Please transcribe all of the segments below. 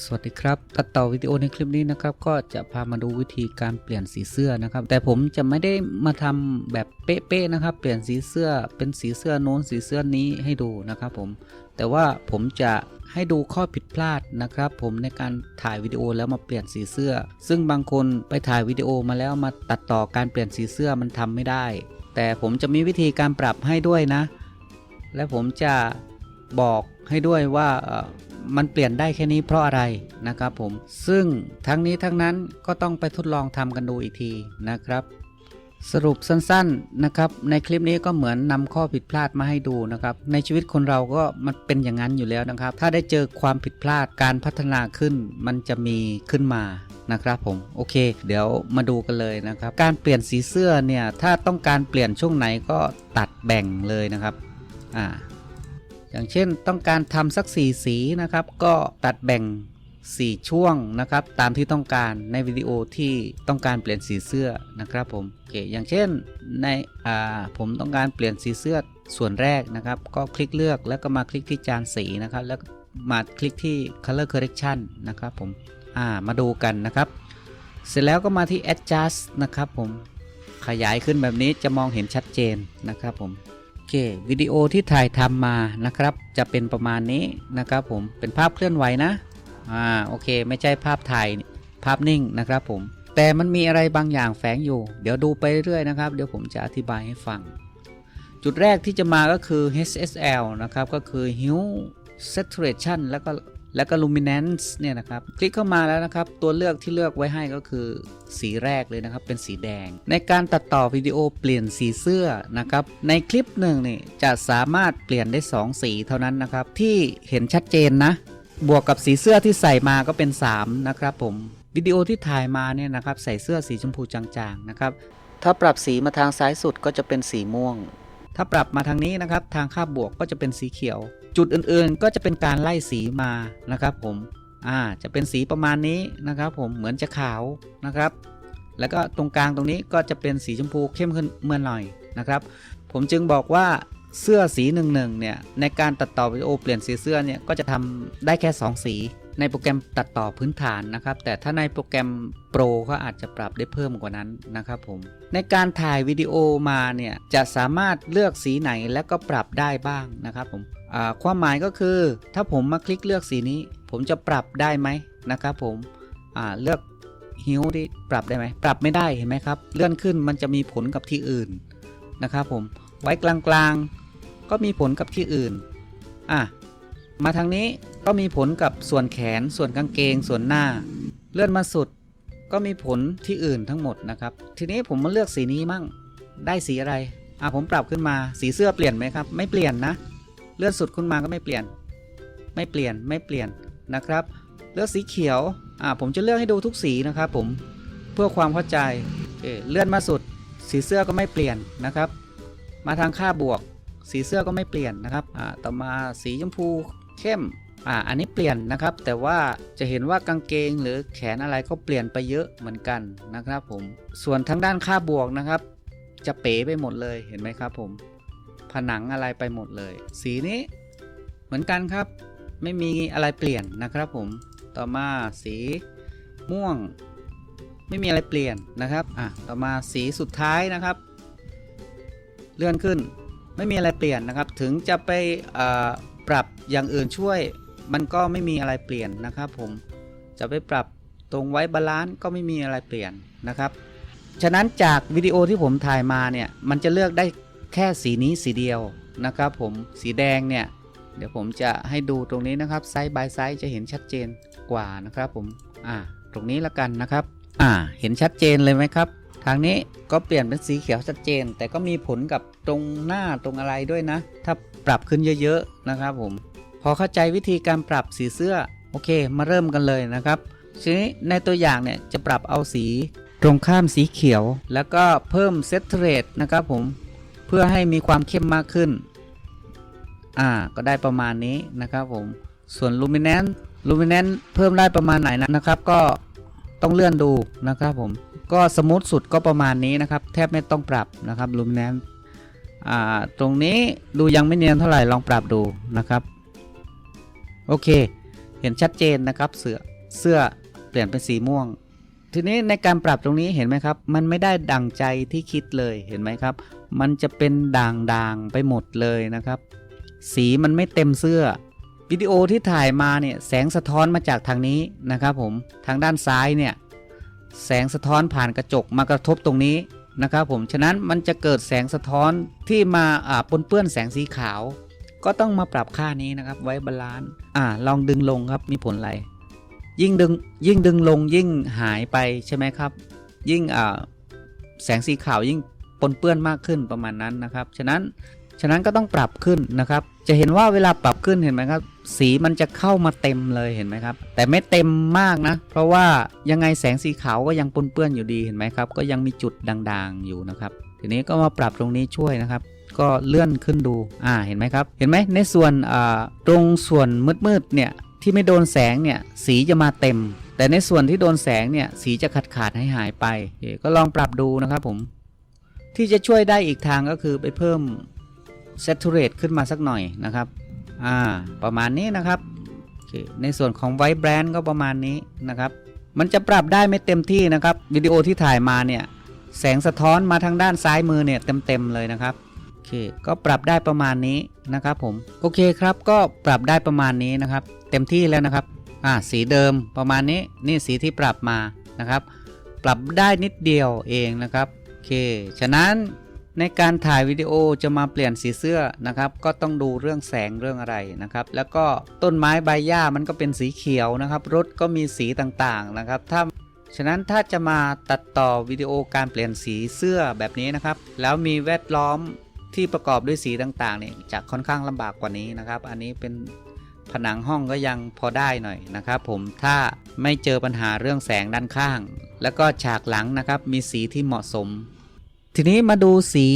สวัสดีครับ ตัดต่อวิดีโอในคลิปนี้นะครับก็จะพามาดูวิธีการเปลี่ยนสีเสื้อนะครับ แต่ผมจะไม่ได้มาทำแบบเป๊ะๆนะครับ เปลี่ยนสีเสื้อเป็นสีเสื้อโน้นสีเสื้อนี้ให้ดูนะครับผมแต่ว่าผมจะให้ดูข้อผิดพลาดนะครับ ผมในการถ่ายวิดีโอแล้วมาเปลี่ยนสีเสื้อ ซึ่งบางคนไปถ่ายวิดีโอมาแล้วมาตัดต่อการเปลี่ยนสีเสื้อมันทำไม่ได้ แต่ผมจะมีวิธีการปรับให้ด้วยนะ และผมจะบอกให้ด้วยว่า มันเปลี่ยนได้แค่นี้เพราะอะไรนะครับผม ซึ่งทั้งนี้ทั้งนั้นก็ต้องไปทดลองทำกันดูอีกทีนะครับสรุปสั้นๆนะครับในคลิปนี้ก็เหมือนนำข้อผิดพลาดมาให้ดูนะครับในชีวิตคนเราก็มันเป็นอย่างนั้นอยู่แล้วนะครับ ถ้าได้เจอความผิดพลาดการพัฒนาขึ้น มันจะมีขึ้นมานะครับผมโอเค เดี๋ยวมาดูกันเลยนะครับ การเปลี่ยนสีเสื้อเนี่ยถ้าต้องการเปลี่ยนช่วงไหนก็ตัดแบ่งเลยนะครับอ่า อย่างเช่นต้องการทำสักสีสีนะครับ ก็ตัดแบ่ง 4 ช่วงนะครับ ตามที่ต้องการในวิดีโอที่ต้องการเปลี่ยนสีเสื้อนะครับผมโอเคอย่างเช่นในอ่าผมต้องการเปลี่ยนสีเสื้อส่วนแรกนะครับ ก็คลิกเลือกแล้วก็มาคลิกที่จานสีนะครับ แล้วมาคลิกที่ color correction นะครับผมอ่ามาดูกันนะครับ เสร็จแล้วก็มาที่ adjust นะครับผมขยายขึ้นแบบนี้จะมองเห็นชัดเจนนะครับผม เควิดีโอที่ถ่ายทำมานะครับ จะเป็นประมาณนี้นะครับผมเป็นภาพเคลื่อนไหวนะอ่าโอเค ไม่ใช่ภาพถ่ายภาพนิ่งนะครับผมแต่มันมีอะไรบางอย่างแฝงอยู่ เดี๋ยวดูไปเรื่อยนะครับ เดี๋ยวผมจะอธิบายให้ฟัง จุดแรกที่จะมาก็คือ HSL นะครับ ก็คือ Hue Saturation แล้วก็ แล้วก็ Luminance เนี่ยนะครับ คลิกเข้ามาแล้วนะครับ ตัวเลือกที่เลือกไว้ให้ก็คือสีแรกเลยนะครับ เป็นสีแดง ในการตัดต่อวิดีโอเปลี่ยนสีเสื้อนะครับ ในคลิปหนึ่งนี่จะสามารถเปลี่ยนได้ 2 สีเท่านั้นนะครับ ที่เห็นชัดเจนนะ บวกกับสีเสื้อที่ใส่มาก็เป็น 3 นะครับผม วิดีโอที่ถ่ายมาเนี่ยนะครับ ใส่เสื้อสีชมพูจางๆนะครับ ถ้าปรับสีมาทางซ้ายสุดก็จะเป็นสีม่วง ถ้าปรับมาทางนี้นะครับทางค่าบวกก็จะเป็นสีเขียว จุดอื่นๆ ก็จะเป็นการไล่สีมานะครับผมอ่าจะเป็นสีประมาณนี้นะครับ ผมเหมือนจะขาวนะครับ แล้วก็ตรงกลางตรงนี้ก็จะเป็นสีชมพูเข้มขึ้นเมื่อหน่อยนะครับ ผมจึงบอกว่าเสื้อสีหนึ่งหนึ่งเนี่ยในการตัดต่อวิดีโอเปลี่ยนสีเสื้อเนี่ยก็จะทำได้แค่ 2 สี ในโปรแกรมตัดต่อพื้นฐานนะครับ แต่ถ้าในโปรแกรมโปรก็อาจจะปรับได้เพิ่มกว่านั้นนะครับผม ในการถ่ายวิดีโอมาเนี่ยจะสามารถเลือกสีไหนแล้วก็ปรับได้บ้างนะครับผมความหมายก็คือ ถ้าผมมาคลิกเลือกสีนี้ ผมจะปรับได้ไหมนะครับผมเลือกฮิวที่ปรับได้ไหมปรับไม่ได้เห็นไหมครับ เลื่อนขึ้นมันจะมีผลกับที่อื่นนะครับผมไว้กลางๆก็มีผลกับที่อื่นอะมาทางนี้ ก็มีผลกับส่วนแขน ส่วนกางเกง ส่วนหน้า เลื่อนมาสุด ก็มีผลที่อื่นทั้งหมดนะครับ ทีนี้ผมมาเลือกสีนี้มั่ง ได้สีอะไร อะผมปรับขึ้นมา สีเสื้อเปลี่ยนไหมครับ ไม่เปลี่ยนนะ เลื่อนสุดขึ้นมาก็ไม่เปลี่ยน ไม่เปลี่ยน ไม่เปลี่ยนนะครับ เลือกสีเขียว อะผมจะเลือกให้ดูทุกสีนะครับผม เพื่อความเข้าใจเเลื่อนมาสุด สีเสื้อก็ไม่เปลี่ยนนะครับ มาทางค่าบวก สีเสื้อก็ไม่เปลี่ยนนะครับ อ่า ต่อมาสีชมพู เข้มอ่าอันนี้เปลี่ยนนะครับ แต่ว่าจะเห็นว่ากางเกงหรือแขนอะไรก็เปลี่ยนไปเยอะเหมือนกันนะครับผมส่วนทางด้านค่าบวกนะครับ จะเป๋ไปหมดเลยเห็นไหมครับผมผนังอะไรไปหมดเลย สีนี้เหมือนกันครับ ไม่มีอะไรเปลี่ยนนะครับผมต่อมาสีม่วง ไม่มีอะไรเปลี่ยนนะครับอะต่อมาสีสุดท้ายนะครับ เลื่อนขึ้นไม่มีอะไรเปลี่ยนนะครับ ถึงจะไปอ่อ ปรับอย่างอื่นช่วยมันก็ไม่มีอะไรเปลี่ยนนะครับผมจะไปปรับตรงไว้บาลานซ์ก็ไม่มีอะไรเปลี่ยนนะครับ ฉะนั้นจากวิดีโอที่ผมถ่ายมาเนี่ยมันจะเลือกได้แค่สีนี้สีเดียวนะครับผมสีแดงเนี่ยเดี๋ยวผมจะให้ดูตรงนี้นะครับไซส์บายไซส์จะเห็นชัดเจนกว่านะครับผมอ่าตรงนี้ละกันนะครับอ่าเห็นชัดเจนเลยไหมครับ ทางนี้ก็เปลี่ยนเป็นสีเขียวชัดเจน แต่ก็มีผลกับตรงหน้าตรงอะไรด้วยนะ ถ้าปรับขึ้นเยอะๆนะครับผม พอเข้าใจวิธีการปรับสีเสื้อ โอเค มาเริ่มกันเลยนะครับทีนี้ในตัวอย่างเนี่ยจะปรับเอาสีตรงข้ามสีเขียว แล้วก็เพิ่มเซตเรทนะครับผม เพื่อให้มีความเข้มมากขึ้น อ่า ก็ได้ประมาณนี้นะครับผม ส่วนลูมิ n น n ลูมิ n น n เพิ่มได้ประมาณไหนนะครับ ก็ต้องเลื่อนดูนะครับผม ก็สมูทสุดก็ประมาณนี้นะครับ แทบไม่ต้องปรับนะครับลูมิ n น n อ่าตรงนี้ดูยังไม่เนียนเท่าไหร่ลองปรับดูนะครับ โอเค เห็นชัดเจนนะครับเสื้อเสื้อเปลี่ยนเป็นสีม่วง ทีนี้ในการปรับตรงนี้เห็นไหมครับ มันไม่ได้ดังใจที่คิดเลยเห็นไหมครับ มันจะเป็นด่างๆไปหมดเลยนะครับ สีมันไม่เต็มเสื้อวิดีโอที่ถ่ายมาเนี่ยแสงสะท้อนมาจากทางนี้นะครับผมทางด้านซ้ายเนี่ย แสงสะท้อนผ่านกระจกมากระทบตรงนี้นะครับผมฉะนั้นมันจะเกิดแสงสะท้อนที่มาอ่าปนเปื้อนแสงสีขาว ก็ต้องมาปรับค่านี้นะครับ ไว้บาลานซ์อ่าลองดึงลงครับมีผลอะไรยิ่งดึงยิ่งดึงลงยิ่งหายไปใช่ไหมครับ ยิ่งอ่าแสงสีขาวยิ่งปนเปื้อนมากขึ้นประมาณนั้นนะครับ ฉะนั้น ฉะนั้นก็ต้องปรับขึ้นนะครับ จะเห็นว่าเวลาปรับขึ้นเห็นไหมครับ สีมันจะเข้ามาเต็มเลยเห็นไหมครับ แต่ไม่เต็มมากนะ เพราะว่ายังไงแสงสีขาวก็ยังปนเปื้อนอยู่ดีเห็นไหมครับ ก็ยังมีจุดด่างๆอยู่นะครับ ทีนี้ก็มาปรับตรงนี้ช่วยนะครับ ก็เลื่อนขึ้นดู อ่า เห็นไหมครับ เห็นไหมในส่วนตรงส่วนมืดๆเนี่ยที่ไม่โดนแสงเนี่ยสีจะมาเต็ม แต่ในส่วนที่โดนแสงเนี่ยสีจะขาดขาดให้หายไป ก็ลองปรับดูนะครับผมที่จะช่วยได้อีกทางก็คือไปเพิ่ม saturate ขึ้นมาสักหน่อยนะครับ อ่า ประมาณนี้นะครับโอในส่วนของ white brand ก็ประมาณนี้นะครับ มันจะปรับได้ไม่เต็มที่นะครับ วิดีโอที่ถ่ายมาเนี่ย แสงสะท้อนมาทางด้านซ้ายมือเนี่ยเต็มๆเลยนะครับโอเค ก็ปรับได้ประมาณนี้นะครับผม โอเคครับ ก็ปรับได้ประมาณนี้นะครับ เต็มที่แล้วนะครับ อ่า สีเดิมประมาณนี้ นี่สีที่ปรับมานะครับ ปรับได้นิดเดียวเองนะครับ โอเค ฉะนั้น ในการถ่ายวิดีโอจะมาเปลี่ยนสีเสื้อนะครับ ก็ต้องดูเรื่องแสงเรื่องอะไรนะครับ แล้วก็ต้นไม้ใบหญ้ามันก็เป็นสีเขียวนะครับ รถก็มีสีต่างๆนะครับ ถ้าฉะนั้นถ้าจะมาตัดต่อวิดีโอการเปลี่ยนสีเสื้อแบบนี้นะครับ แล้วมีแวดล้อมที่ประกอบด้วยสีต่างๆเนี่ยจะค่อนข้างลำบากกว่านี้นะครับ อันนี้เป็นผนังห้องก็ยังพอได้หน่อยนะครับ ผมถ้าไม่เจอปัญหาเรื่องแสงด้านข้าง แล้วก็ฉากหลังนะครับมีสีที่เหมาะสม ทีนี้มาดูสี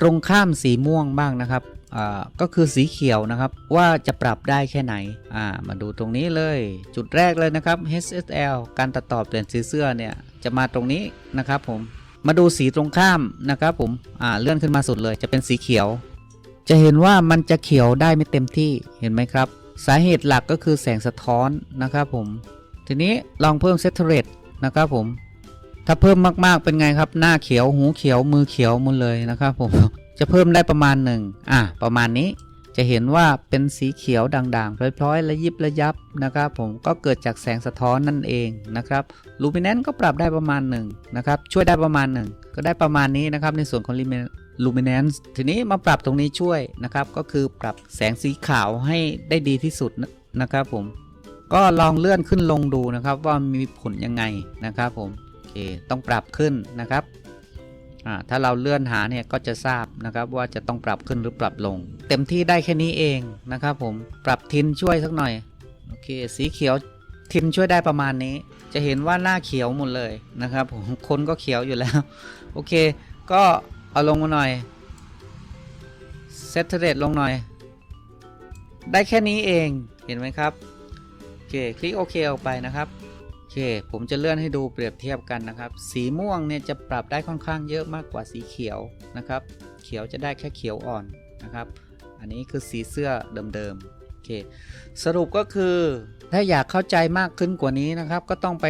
ตรงข้ามสีม่วงบ้างนะครับอ่าก็คือสีเขียวนะครับว่าจะปรับได้แค่ไหนอ่ามาดูตรงนี้เลยจุดแรกเลยนะครับ HSL การตัดต่อเปลี่ยนสีเสื้อเนี่ยจะมาตรงนี้นะครับผมมาดูสีตรงข้ามนะครับผมอ่าเลื่อนขึ้นมาสุดเลยจะเป็นสีเขียว จะเห็นว่ามันจะเขียวได้ไม่เต็มที่เห็นไหมครับ สาเหตุหลักก็คือแสงสะท้อนนะครับผมทีนี้ลองเพิ่ม Saturate นะครับผม ถ้าเพิ่มมากๆเป็นไงครับ หน้าเขียวหูเขียวมือเขียวหมดเลยนะครับผมจะเพิ่มได้ประมาณหนึ่งอะประมาณนี้จะเห็นว่าเป็นสีเขียวด่างๆพลอยๆระยิบระยับนะครับ ผมก็เกิดจากแสงสะท้อนนั่นเองนะครับลูมิเนนก็ปรับได้ประมาณหนึ่งนะครับช่วยได้ประมาณหนึ่งก็ได้ประมาณนี้นะครับในส่วนของลูมิเนนซ์ทีนี้มาปรับตรงนี้ช่วยนะครับก็คือปรับแสงสีขาวให้ได้ดีที่สุดนะครับผมก็ลองเลื่อนขึ้นลงดูนะครับว่ามีผลยังไงนะครับผม เคต้องปรับขึ้นนะครับถ้าเราเลื่อนหาเนี่ยก็จะทราบนะครับว่าจะต้องปรับขึ้นหรือปรับลง เต็มที่ได้แค่นี้เองนะครับผมปรับทินช่วยสักหน่อยโอเคสีเขียวทินช่วยได้ประมาณนี้ จะเห็นว่าหน้าเขียวหมดเลยนะครับผมคนก็เขียวอยู่แล้วโอเค ก็เอาลงมาหน่อยเซตเรตลงหน่อย ได้แค่นี้เองเห็นไหมครับโอเคคลิกโอเคออกไปนะครับ เค ผมจะเลื่อนให้ดูเปรียบเทียบกันนะครับ สีม่วงเนี่ยจะปรับได้ค่อนข้างเยอะมากกว่าสีเขียวนะครับ เขียวจะได้แค่เขียวอ่อนนะครับ อันนี้คือสีเสื้อเดิมๆ โอเค สรุปก็คือถ้าอยากเข้าใจมากขึ้นกว่านี้นะครับ ก็ต้องไป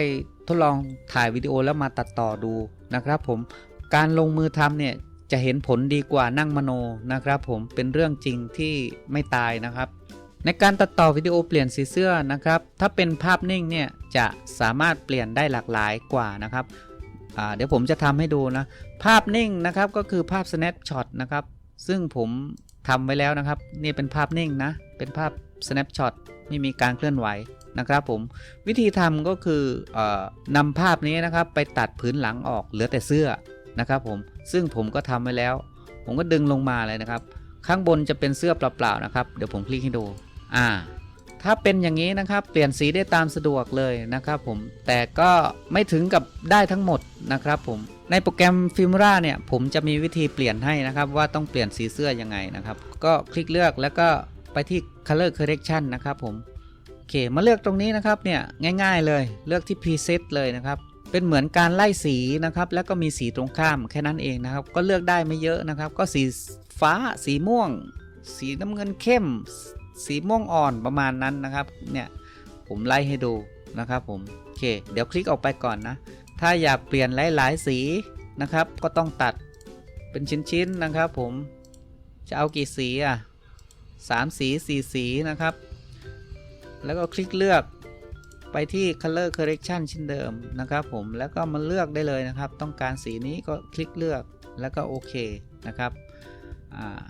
ทดลองถ่ายวิดีโอแล้วมาตัดต่อดูนะครับ ผม การลงมือทำเนี่ยจะเห็นผลดีกว่านั่งมโนนะครับ ผม เป็นเรื่องจริงที่ไม่ตายนะครับ ในการตัดต่อวิดีโอเปลี่ยนสีเสื้อนะครับ ถ้าเป็นภาพนิ่งเนี่ยจะสามารถเปลี่ยนได้หลากหลายกว่านะครับเดี๋ยวผมจะทำให้ดูนะ ภาพนิ่งนะครับก็คือภาพ snapshot นะครับ ซึ่งผมทำไว้แล้วนะครับ นี่เป็นภาพนิ่งนะ เป็นภาพ snapshot ไม่มีการเคลื่อนไหวนะครับผมวิธีทำก็คือออนำภาพนี้นะครับไปตัดพื้นหลังออกเหลือแต่เสื้อนะครับผมซึ่งผมก็ทำไว้แล้ว ผมก็ดึงลงมาเลยนะครับ ข้างบนจะเป็นเสื้อเปล่าๆนะครับ เดี๋ยวผมคลิกให้ดู อ่า ถ้าเป็นอย่างนี้นะครับ เปลี่ยนสีได้ตามสะดวกเลยนะครับผม แต่ก็ไม่ถึงกับได้ทั้งหมดนะครับผม ในโปรแกรม Filmora เนี่ยผมจะมีวิธีเปลี่ยนให้นะครับ ว่าต้องเปลี่ยนสีเสื้อยังไงนะครับ ก็คลิกเลือกแล้วก็ไปที่ Color Correction นะครับผม โอเค มาเลือกตรงนี้นะครับเนี่ยง่าย ๆเลยเลือกที่ Preset เลยนะครับเป็นเหมือนการไล่สีนะครับ แล้วก็มีสีตรงข้ามแค่นั้นเองนะครับ ก็เลือกได้ไม่เยอะนะครับ ก็สีฟ้า สีม่วง สีน้ำเงินเข้ม สีม่วงอ่อนประมาณนั้นนะครับเนี่ยผมไล่ให้ดูนะครับผมโอเค เดี๋ยวคลิกออกไปก่อนนะ ถ้าอยากเปลี่ยนหลาย ๆ สีนะครับ ก็ต้องตัดเป็นชิ้น ๆ นะครับ ผมจะเอากี่สีอะสามสีสี่สีนะครับ แล้วก็คลิกเลือกไปที่ color correction เช่นเดิมนะครับ ผมแล้วก็มาเลือกได้เลยนะครับ ต้องการสีนี้ก็คลิกเลือกแล้วก็โอเคนะครับอ่า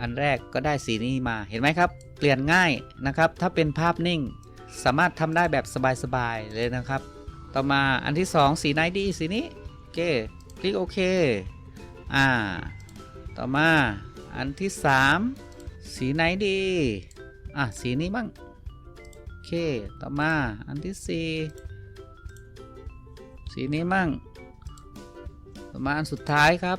อันแรกก็ได้สีนี้มาเห็นไหมครับ เปลี่ยนง่ายนะครับ ถ้าเป็นภาพนิ่ง สามารถทำได้แบบสบายๆเลยนะครับ ต่อมาอันที่ 2 สีไหนดีสีนี้โอเคคลิกโอเคอ่าต่อมาอันที่ 3 สีไหนดีอะสีนี้บ้างโอเคต่อมาอันที่ 4 สีนี้บ้างต่อมาอันสุดท้ายครับ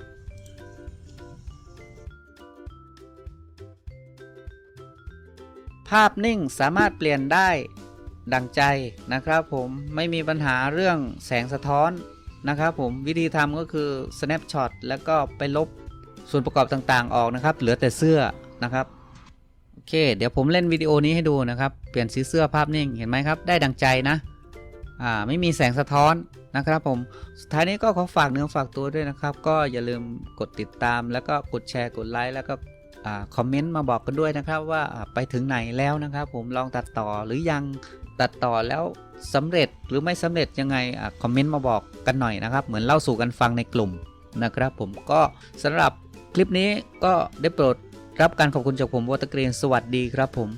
ภาพนิ่งสามารถเปลี่ยนได้ดังใจนะครับผมไม่มีปัญหาเรื่องแสงสะท้อนนะครับผมวิธีทำก็คือ snapshot แล้วก็ไปลบส่วนประกอบต่างๆ ออกนะครับ เหลือแต่เสื้อนะครับโอเค เดี๋ยวผมเล่นวิดีโอนี้ให้ดูนะครับ เปลี่ยนสีเสื้อภาพนิ่งเห็นไหมครับ ได้ดังใจนะอ่าไม่มีแสงสะท้อนนะครับผมสุดท้ายนี้ก็ขอฝากเนื้อฝากตัวด้วยนะครับ ก็อย่าลืมกดติดตาม แล้วก็กดแชร์กดไลค์แล้วก็ คอมเมนต์มาบอกกันด้วยนะครับว่าไปถึงไหนแล้วนะครับ ผมลองตัดต่อหรือยังตัดต่อแล้วสำเร็จหรือไม่สำเร็จยังไงอาคอมเมนต์มาบอกกันหน่อยนะครับ เหมือนเล่าสู่กันฟังในกลุ่มนะครับ ผมก็สำหรับคลิปนี้ก็ได้โปรดรับการขอบคุณจากผมวอตเกรนสวัสดีครับผม